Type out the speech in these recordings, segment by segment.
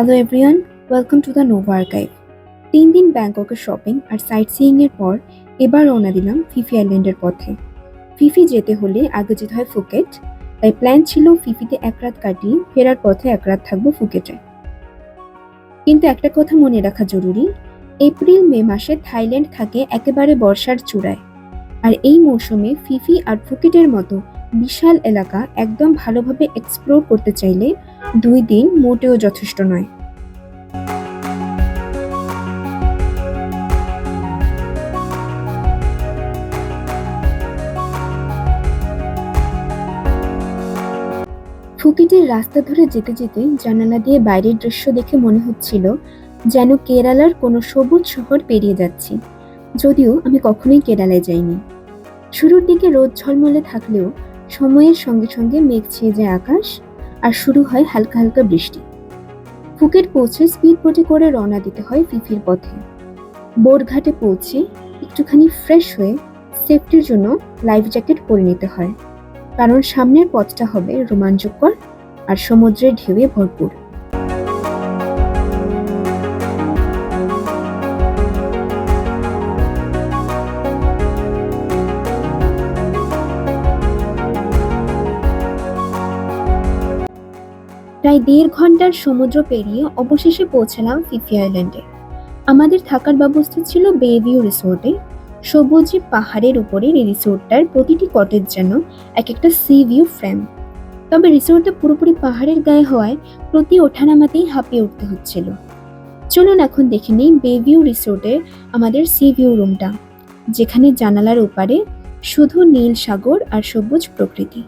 Hello everyone welcome to the Nova Archive তিন দিন ব্যাংককের shopping আর site সিইংয়ের পর এবার রওনা দিলাম ফিফি আইল্যান্ডের পথে। ফিফি যেতে হলে আগে যেতে হয় ফুকেট তাই প্ল্যান ছিল ফিফিতে এক রাত কাটিয়ে ফেরার পথে এক রাত থাকব ফুকেটে কিন্তু একটা কথা মনে রাখা জরুরি এপ্রিল মে মাসে থাইল্যান্ড থাকে একেবারে বর্ষার চূড়ায়। আর এই মৌসুমে ফিফি আর ফুকেটের মতো বিশাল এলাকা একদম ভালোভাবে এক্সপ্লোর করতে চাইলে দুই দিন মোটেও যথেষ্ট নয়। ফুকিটের রাস্তা ধরে যেতে যেতে জানালা দিয়ে বাইরের দৃশ্য দেখে মনে হচ্ছিল যেন কেরালার কোনো সবুজ শহর পেরিয়ে যাচ্ছি। যদিও আমি কখনোই কেরালায় যাইনি। শুরুর দিকে রোদ ঝলমলে থাকলেও সময়ের সঙ্গে সঙ্গে মেঘ ছেয়ে যায় আকাশ আর শুরু হয় হালকা হালকা বৃষ্টি। ফুকেট পৌঁছে স্পিড বোটে করে রওনা দিতে হয় ফিফির পথে। বোরঘাটে পৌঁছে একটুখানি ফ্রেশ হয়ে সেফটির জন্য লাইফ জ্যাকেট পরে নিতে হয়। কারণ সামনের পথটা হবে রোমাঞ্চকর আর সমুদ্রের ঢেউয়ে ভরপুর। প্রায় দেড় ঘণ্টার সমুদ্র পেরিয়ে অবশেষে পৌঁছালাম ফিফি আইল্যান্ডে। আমাদের থাকার ব্যবস্থা ছিল বেভিউ রিসোর্টে। সবুজে পাহাড়ের উপরের এই রিসোর্টটার প্রতিটি কটেজ যেন এক একটা সি ভিউ ফ্রেম। তবে রিসোর্টটা পুরোপুরি পাহাড়ের গায়ে হওয়ায় প্রতি ওঠানামাতেই হাঁপিয়ে উঠতে হচ্ছিল। চলুন এখন দেখে নিই বেভিউ রিসোর্টের আমাদের সি ভিউ রুমটা, যেখানে জানালার ওপারে শুধু নীল সাগর আর সবুজ প্রকৃতি।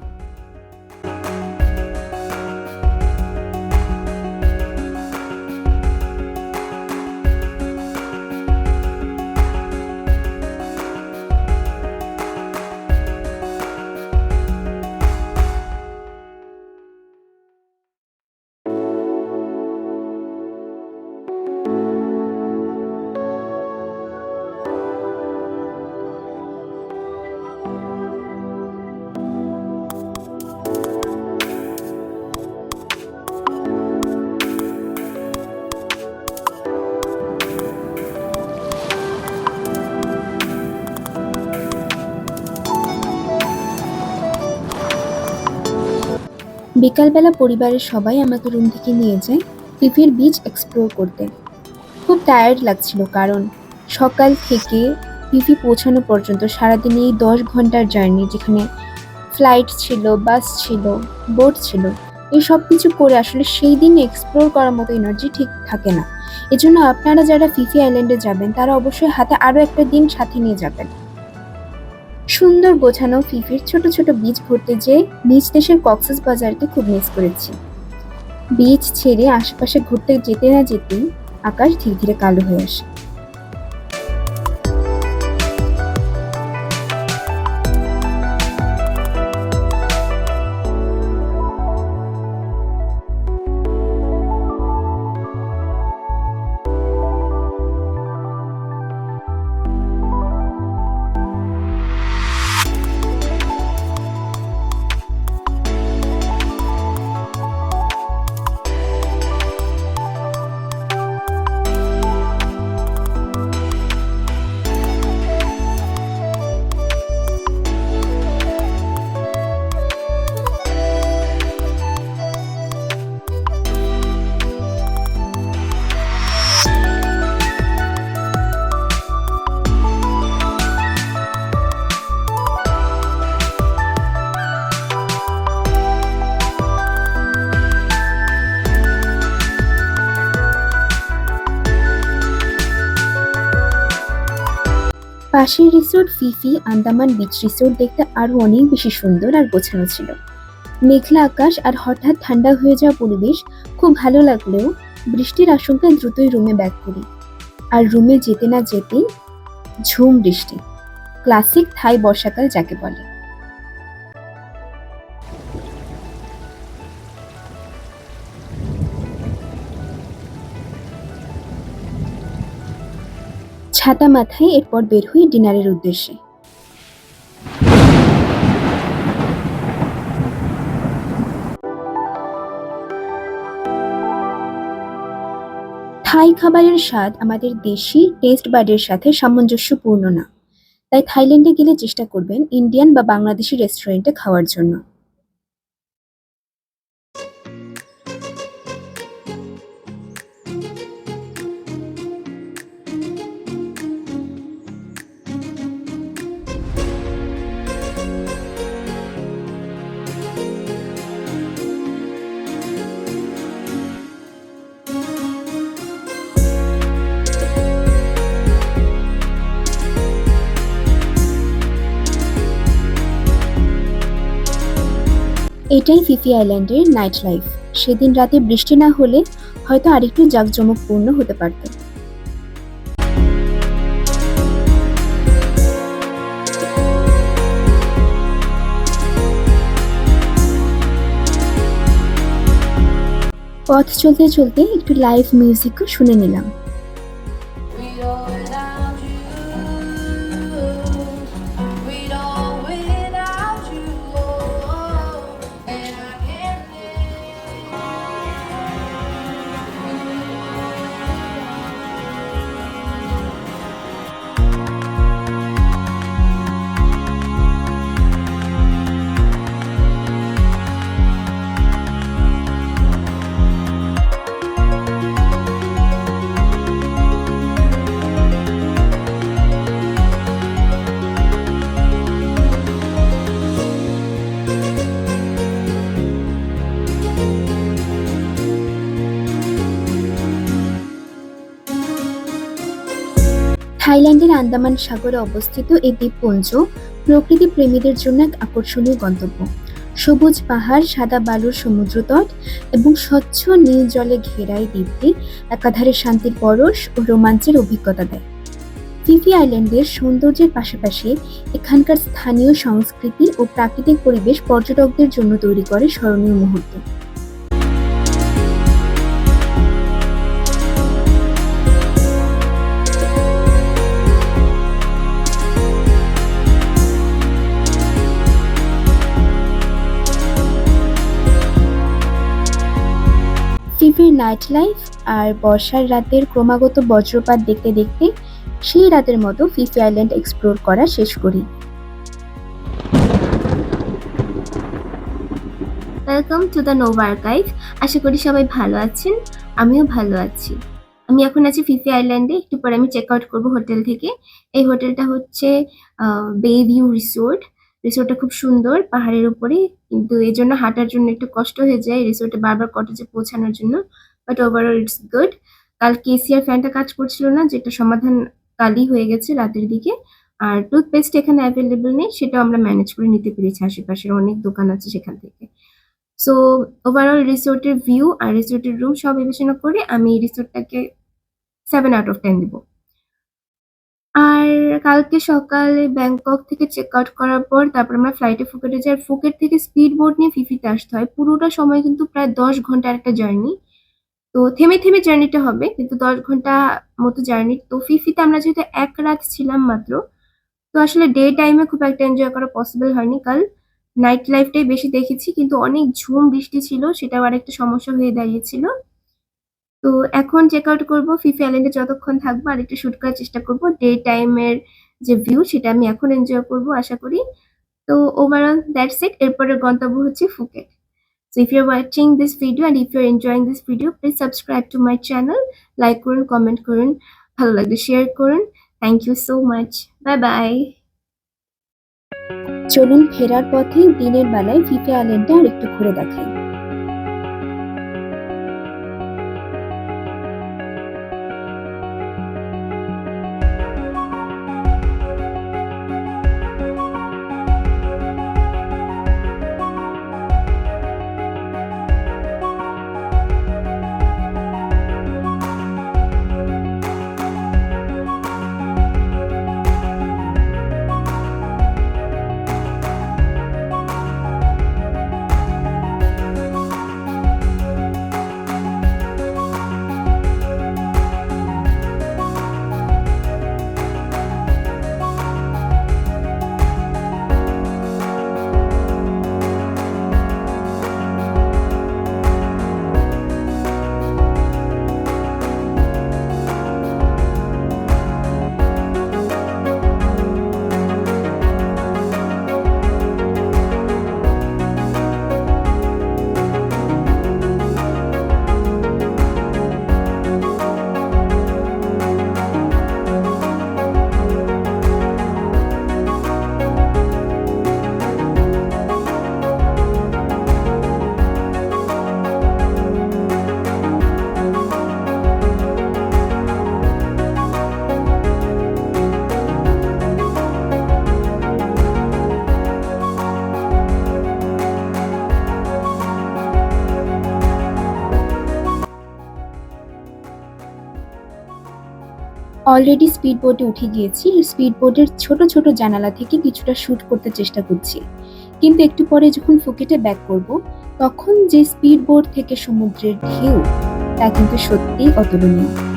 বিকালবেলা পরিবারের সবাই আমাকে রুম থেকে নিয়ে যায় ফিফির বিচ এক্সপ্লোর করতে। খুব টায়ার্ড লাগছিল কারণ সকাল থেকে ফিফি পৌঁছানো পর্যন্ত সারাদিন এই দশ ঘণ্টার জার্নি যেখানে ফ্লাইট ছিল বাস ছিল বোট ছিল, এই সব কিছু করে আসলে সেই দিন এক্সপ্লোর করার মতো এনার্জি ঠিক থাকে না। এজন্য আপনারা যারা ফিফি আইল্যান্ডে যাবেন, তারা অবশ্যই হাতে আরও একটা দিন সাথে নিয়ে যাবেন। সুন্দর গোছানো ফিফির ছোট ছোট বীজ ভরতে যেয়ে নিজ দেশের কক্সেস বাজারকে খুব মিস করেছি। বীজ ছেড়ে আশেপাশে ঘুরতে যেতে না যেতেই আকাশ ধীরে ধীরে কালো হয়ে আসে। পাশের resort Phi Phi, Andaman beach resort দেখতে আরও অনেক বেশি সুন্দর আর গোছানো ছিল। মেঘলা আকাশ আর হঠাৎ ঠান্ডা হয়ে যাওয়া পরিবেশ খুব ভালো লাগলেও বৃষ্টির আশঙ্কা দ্রুতই রুমে ব্যাক করি। আর রুমে যেতে না যেতেই ঝুম বৃষ্টি। ক্লাসিক থাই বর্ষাকাল যাকে বলে। ছাতা মাথায় এরপর বের হই ডিনারের উদ্দেশ্যে। থাই খাবারের স্বাদ আমাদের দেশি টেস্ট বাডের সাথে সামঞ্জস্যপূর্ণ না। তাই থাইল্যান্ডে গেলে চেষ্টা করবেন ইন্ডিয়ান বা বাংলাদেশি রেস্টুরেন্টে খাওয়ার জন্য। এটাই ফিফি আইল্যান্ডের নাইট লাইফ। সেদিন রাতে বৃষ্টি না হলে হয়তো আরেকটু জাঁকজমকপূর্ণ হতে পারত। পথ চলতে চলতে একটু লাইভ মিউজিকও শুনে নিলাম। থাইল্যান্ডের আন্দামান সাগরে অবস্থিত এই দ্বীপপুঞ্জ প্রকৃতি প্রেমীদের জন্য এক আকর্ষণীয় গন্তব্য। সবুজ পাহাড়, সাদা বালুর সমুদ্রতট এবং স্বচ্ছ নীল জলে ঘেরা এই দ্বীপটি একাধারে শান্তির পরশ ও রোমাঞ্চের অভিজ্ঞতা দেয়। ফিফি আইল্যান্ডের সৌন্দর্যের পাশাপাশি এখানকার স্থানীয় সংস্কৃতি ও প্রাকৃতিক পরিবেশ পর্যটকদের জন্য তৈরি করে স্মরণীয় মুহূর্ত। নাইট লাইফ আর বর্ষার রাতের ক্রমাগত বজ্রপাত দেখতে দেখতে সেই রাতের মতো ফিফি আইল্যান্ড এক্সপ্লোর করা শেষ করি। Welcome to the Nova Archive আশা করি সবাই ভালো আছেন, আমিও ভালো আছি। আমি এখন আছি ফিফি আইল্যান্ডে একটু পরে আমি চেক আউট করব হোটেল থেকে। এই হোটেলটা হচ্ছে বে ভিউ রিসোর্ট রিসোর্টটা খুব সুন্দর, পাহাড়ের উপরে। কিন্তু এই জন্য হাঁটার জন্য একটু কষ্ট হয়ে যায় রিসোর্টে বারবার কটেজে পৌঁছানোর জন্য। বাট ওভারঅল ইটস গুড কাল কেসিআর ফ্যানটা কাজ করছিল না, যেটা সমাধান কালই হয়ে গেছে রাতের দিকে। আর টুথপেস্ট এখানে অ্যাভেলেবল নেই সেটা আমরা ম্যানেজ করে নিতে পেরেছি। আশেপাশের অনেক দোকান আছে সেখান থেকে। সো ওভারঅল রিসোর্টের ভিউ আর রিসোর্টের রুম সব বিবেচনা করে আমি রিসোর্টটাকে সেভেন আউট অফ টেন দিব। আর কালকে সকালে ব্যাংকক থেকে চেক আউট করার পর তারপর আমরা ফ্লাইটে ফুকেটে যাই। ফুকেট থেকে স্পিড বোট নিয়ে ফিফিতে আসতে হয়। পুরোটা সময় কিন্তু প্রায় দশ ঘণ্টার একটা জার্নি তো থেমে থেমে জার্নিটা হবে, কিন্তু দশ ঘণ্টা মতো জার্নি তো ফিফিতে আমরা যেহেতু এক রাত ছিলাম মাত্র, তো আসলে ডে টাইমে খুব একটা এনজয় করা পসিবল হয়নি। কাল নাইট লাইফটাই বেশি দেখেছি, কিন্তু অনেক ঝুম বৃষ্টি ছিল, সেটাও আরেকটা সমস্যা হয়ে দাঁড়িয়েছিল। তো এখন চেক আউট করব ফিফি আইল্যান্ডে যতক্ষণ থাকব আর একটু শুট করার চেষ্টা করব। ডে টাইমের যে ভিউ সেটা আমি এখন এনজয় করব, আশা করি। তো ওভারঅল দ্যাটস ইট এরপরের গন্তব্য হচ্ছে Phuket So if you're watching this video and if you're enjoying this video, please subscribe to my channel, like করুন, comment করুন, ভালো লাগলে share করুন। Thank you so much. Bye bye. চলুন ফেরার পথে দিনের বেলায় ফিফে আইল্যান্ডটা আর একটু ঘুরে দেখাই অলরেডি স্পিড বোটে উঠে গিয়েছি। স্পিড বোটের ছোট ছোট জানালা থেকে কিছুটা শ্যুট করতে চেষ্টা করছি। কিন্তু একটু পরে যখন ফুকেটে ব্যাক করব, তখন যে স্পিড বোট থেকে সমুদ্রের ঢেউ, তা কিন্তু সত্যিই অতুলনীয়।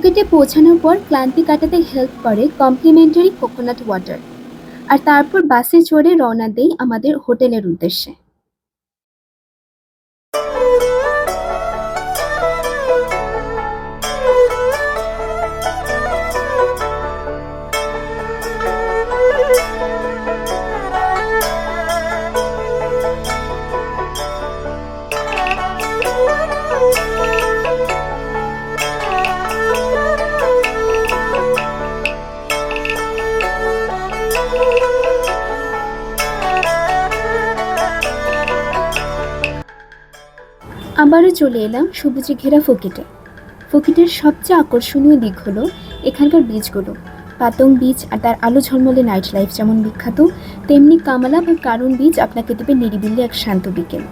ফুকেটে পৌঁছানোর পর ক্লান্তি কাটাতে হেল্প করে কমপ্লিমেন্টারি কোকোনাট ওয়াটার আর তারপর বাসে চড়ে রওনা দেই আমাদের হোটেলের উদ্দেশ্যে। চলে এলাম সবুজে ঘেরা ফকিটে। ফকিটের সবচেয়ে আকর্ষণীয় দিক হলো এখানকার বীজগুলো। পাতং বীজ আর তার আলো ঝলমলে নাইট লাইফ যেমন বিখ্যাত, তেমনি কামালা বা কারণ বীজ আপনাকে দেবে নিরিবিলি এক শান্ত বিকেল।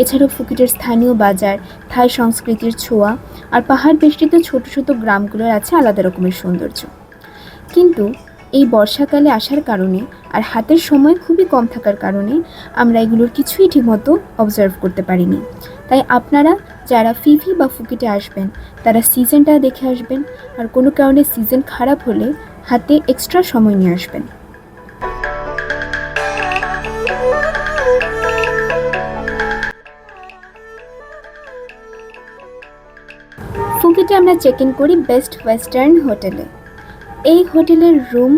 এছাড়াও ফুকিটের স্থানীয় বাজার, থাই সংস্কৃতির ছোঁয়া আর পাহাড় বেষ্টিত ছোট ছোট গ্রামগুলোর আছে আলাদা রকমের সৌন্দর্য। কিন্তু এই বর্ষাকালে আসার কারণে আর হাতের সময় খুবই কম থাকার কারণে আমরা এগুলোর কিছুই ঠিকমতো অবজার্ভ করতে পারিনি। তাই আপনারা যারা ফিফি বা ফুকিটে আসবেন, তারা সিজনটা দেখে আসবেন আর কোনো কারণে সিজন খারাপ হলে হাতে এক্সট্রা সময় নিয়ে আসবেন। ফুকিটে আমরা চেক ইন করি বেস্ট ওয়েস্টার্ন হোটেলে। এই হোটেলের রুম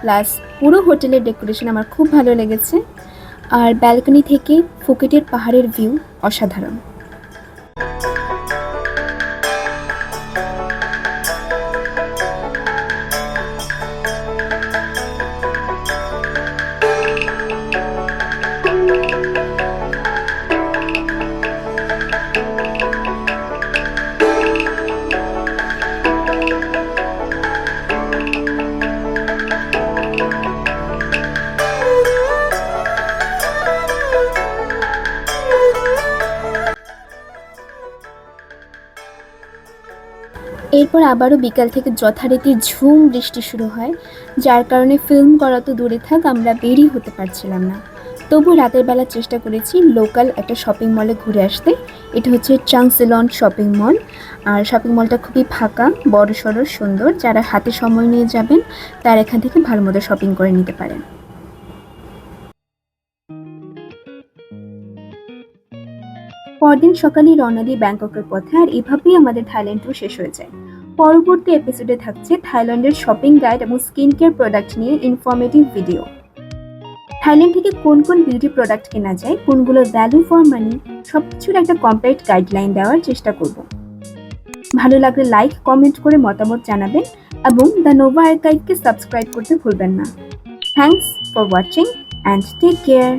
প্লাস পুরো হোটেলের ডেকোরেশন আমার খুব ভালো লেগেছে। আর ব্যালকনি থেকে ফুকেটের পাহাড়ের ভিউ অসাধারণ। এরপর আবারও বিকাল থেকে যথারীতি ঝুম বৃষ্টি শুরু হয়, যার কারণে ফিল্ম করা তো দূরে থাক, আমরা বেরই হতে পারছিলাম না। তবু রাতের বেলা চেষ্টা করেছি লোকাল একটা শপিং মলে ঘুরে আসতে। এটা হচ্ছে চাংসিলন শপিং মল আর শপিং মলটা খুবই ফাঁকা বড় সড়ো সুন্দর। যারা হাতে সময় নিয়ে যাবেন, তারা এখান থেকে ভালো মতো শপিং করে নিতে পারেন। পরদিন সকালেই রওনা ব্যাংককের পথে আর এভাবেই আমাদের থাইল্যান্ড ট্যুর শেষ হয়ে যায়। পরবর্তী এপিসোডে থাকছে থাইল্যান্ডের শপিং গাইড এবং স্কিন কেয়ার প্রোডাক্ট নিয়ে ইনফরমেটিভ ভিডিও থাইল্যান্ড থেকে কোন কোন বিউটি প্রোডাক্ট কেনা যায়, কোনগুলো ভ্যালু ফর মানি সব কিছুর একটা কমপ্লিট গাইডলাইন দেওয়ার চেষ্টা করব। ভালো লাগলে লাইক কমেন্ট করে মতামত জানাবেন এবং দ্য নোভা আর্কাইভকে সাবস্ক্রাইব করতে ভুলবেন না। Thanks for watching and take care